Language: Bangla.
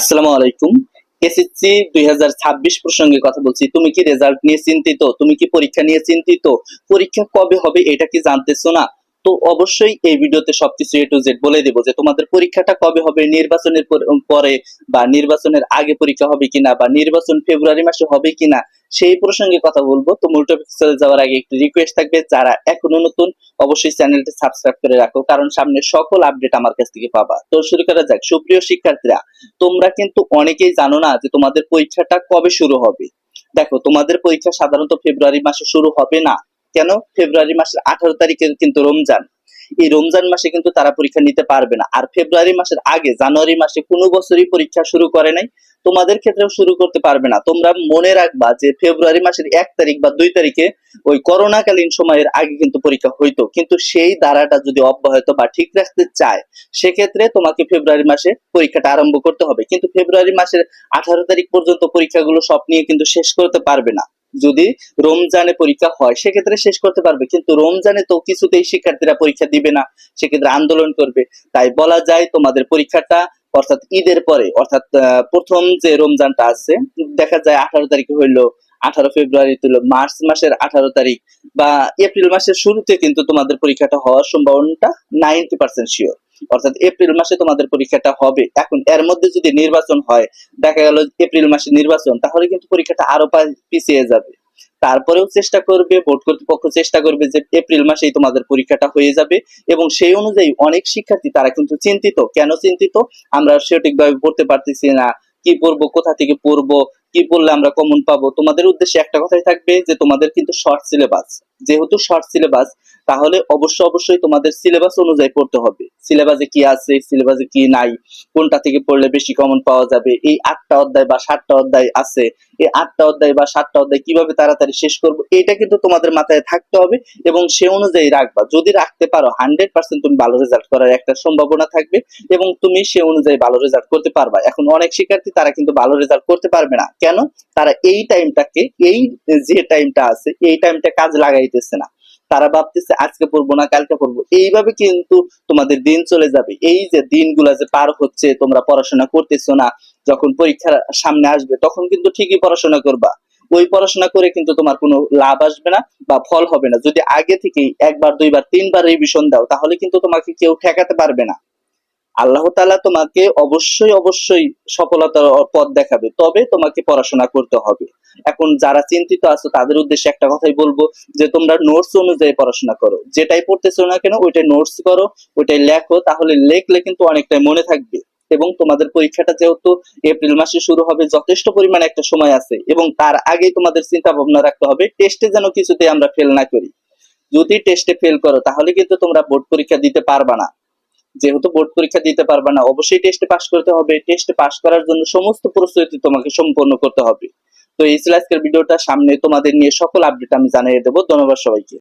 আসসালামু আলাইকুম। এসএসসি দুই হাজার ছাব্বিশ প্রসঙ্গে কথা বলছি। তুমি কি রেজাল্ট নিয়ে চিন্তিত? তুমি কি পরীক্ষা নিয়ে চিন্তিত? পরীক্ষা কবে হবে এটা কি জানতেছো না? তো অবশ্যই এই ভিডিওতে সবকিছু এ টু জেড বলে দেবো যে তোমাদের পরীক্ষাটা কবে হবে, নির্বাচনের পরে বা নির্বাচনের আগে পরীক্ষা হবে কিনা বা নির্বাচন ফেব্রুয়ারি মাসে হবে কিনা সেই প্রসঙ্গে কথা বলব। তো মূল যাওয়ার আগে একটু রিকোয়েস্ট থাকবে, যারা এখনও নতুন অবশ্যই চ্যানেলটি সাবস্ক্রাইব করে রাখো, কারণ সামনে সকল আপডেট আমার কাছ থেকে পাবা। তো শুরু করা যাক, সুপ্রিয় শিক্ষার্থীরা, তোমরা কিন্তু অনেকেই জানো না যে তোমাদের পরীক্ষাটা কবে শুরু হবে। দেখো, তোমাদের পরীক্ষা সাধারণত ফেব্রুয়ারি মাসে শুরু হবে না। কেন? ফেব্রুয়ারি মাসের আঠারো তারিখে কিন্তু রমজান। এই রমজান মাসে কিন্তু তারা পরীক্ষা নিতে পারবে না। আর ফেব্রুয়ারি মাসের আগে, জানুয়ারি মাসে কোনো বছরই পরীক্ষা শুরু করে নাই। তোমাদের ক্ষেত্রেও শুরু করতে পারবে না। তোমরা মনে রাখবা যে ফেব্রুয়ারি মাসের এক তারিখ বা দুই তারিখে ওই করোনাকালীন সময়ের আগে কিন্তু পরীক্ষা হইতো। কিন্তু সেই ধারাটা যদি অব্যাহত বা ঠিক রাখতে চায়, সেক্ষেত্রে তোমাকে ফেব্রুয়ারি মাসে পরীক্ষাটা আরম্ভ করতে হবে। কিন্তু ফেব্রুয়ারি মাসের আঠারো তারিখ পর্যন্ত পরীক্ষাগুলো সব নিয়ে কিন্তু শেষ করতে পারবে না। যদি রমজানে পরীক্ষা হয়, সেক্ষেত্রে শেষ করতে পারবে। কিন্তু রমজানে তো কিছুতেই শিক্ষার্থীরা পরীক্ষা দিবে না, সেক্ষেত্রে আন্দোলন করবে। তাই বলা যায় তোমাদের পরীক্ষাটা অর্থাৎ ঈদের পরে, অর্থাৎ প্রথম যে রমজানটা আছে, দেখা যায় আঠারো তারিখে হইল, আঠারো ফেব্রুয়ারি হইল মার্চ মাসের আঠারো তারিখ বা এপ্রিল মাসের শুরুতে কিন্তু তোমাদের পরীক্ষাটা হওয়ার সম্ভাবনাটা নাইনটি পার্সেন্ট শিওর অর্থাৎ এপ্রিল মাসে তোমাদের পরীক্ষাটা হবে। এখন এর মধ্যে যদি নির্বাচন হয়, দেখা গেল এপ্রিল মাসে নির্বাচন, তাহলে কিন্তু পরীক্ষাটা আরও পিছিয়ে যাবে। তারপরেও চেষ্টা করবে, বোর্ড কর্তৃপক্ষ চেষ্টা করবে যে এপ্রিল মাসেই তোমাদের পরীক্ষাটা হয়ে যাবে এবং সেই অনুযায়ী অনেক শিক্ষার্থী তারা কিন্তু চিন্তিত। কেন চিন্তিত? আমরা সঠিকভাবে পড়তে পারতেছি না। কি পড়ব, কোথা থেকে পড়ব? কি পড়লে আমরা কমন পাবো? তোমাদের উদ্দেশ্যে একটা কথাই থাকবে যে তোমাদের কিন্তু শর্ট সিলেবাস যেহেতু শর্ট সিলেবাস তাহলে অবশ্য অবশ্যই তোমাদের সিলেবাস অনুযায়ী পড়তে হবে। সিলেবাসে কি আছে সিলেবাসে কি নাই, কোনটা থেকে পড়লে বেশি কমন পাওয়া যাবে, এই আটটা অধ্যায় বা সাতটা অধ্যায় আছে, এই আটটা অধ্যায় বা সাতটা অধ্যায় কীভাবে তাড়াতাড়ি শেষ করব, এটা কিন্তু তোমাদের মাথায় থাকতে হবে এবং সে অনুযায়ী রাখবা। যদি রাখতে পারো হান্ড্রেড পার্সেন্ট তুমি ভালো রেজাল্ট করার একটা সম্ভাবনা থাকবে এবং তুমি সে অনুযায়ী ভালো রেজাল্ট করতে পারবা। এখন অনেক শিক্ষার্থী, তারা কিন্তু ভালো রেজাল্ট করতে পারবে না। কেন? তারা এই টাইমটাকে, এই যে টাইমটা আছে, এই টাইমটা কাজ লাগাইতেছে না। তারা ভাবতেছে, আজকে পড়ব না, কালকে পড়ব। এইভাবে কিন্তু তোমাদের দিন চলে যাবে। এই যে দিনগুলা যে পার হচ্ছে, তোমরা পড়াশোনা করতেছো না, যখন পরীক্ষার সামনে আসবে, তখন কিন্তু ঠিকই পড়াশোনা করবা। ওই পড়াশোনা করে কিন্তু তোমার কোনো লাভ আসবে না বা ফল হবে না। যদি আগে থেকেই একবার, দুইবার, তিনবার রিভিশন দাও, তাহলে কিন্তু তোমাকে কেউ ঠেকাতে পারবে না। আল্লাহ তাআলা তোমাকে অবশ্যই অবশ্যই সফলতার পথ দেখাবে, তবে তোমাকে পড়াশোনা করতে হবে। এখন যারা চিন্তিত আছো, তাদের উদ্দেশ্যে একটা কথাই বলব যে, তোমরা নোটস অনুযায়ী পড়াশোনা করো। যেটাই পড়তেছো না কেন, ওইটাই নোটস করো, ওইটাই লেখো, তাহলে লেখলে কিন্তু অনেকটাই মনে থাকবে। এবং তোমাদের পরীক্ষাটা যেহেতু এপ্রিল মাসে শুরু হবে, যথেষ্ট পরিমাণে একটা সময় আছে, এবং তার আগেই তোমাদের চিন্তা ভাবনা রাখতে হবে টেস্টে যেন কিছুতে আমরা ফেল না করি। যদি টেস্টে ফেল করো, তাহলে কিন্তু তোমরা বোর্ড পরীক্ষা দিতে পারবা না। যেহেতু বোর্ড পরীক্ষা দিতে পারবে না, অবশ্যই টেস্টে পাস করতে হবে। টেস্টে পাস করার জন্য সমস্ত প্রস্তুতি তোমাকে সম্পন্ন করতে হবে। তো এই ছিল ভিডিওটা। সামনে তোমাদের নিয়ে সকল আপডেট আমি জানিয়ে দেবো। ধন্যবাদ সবাইকে।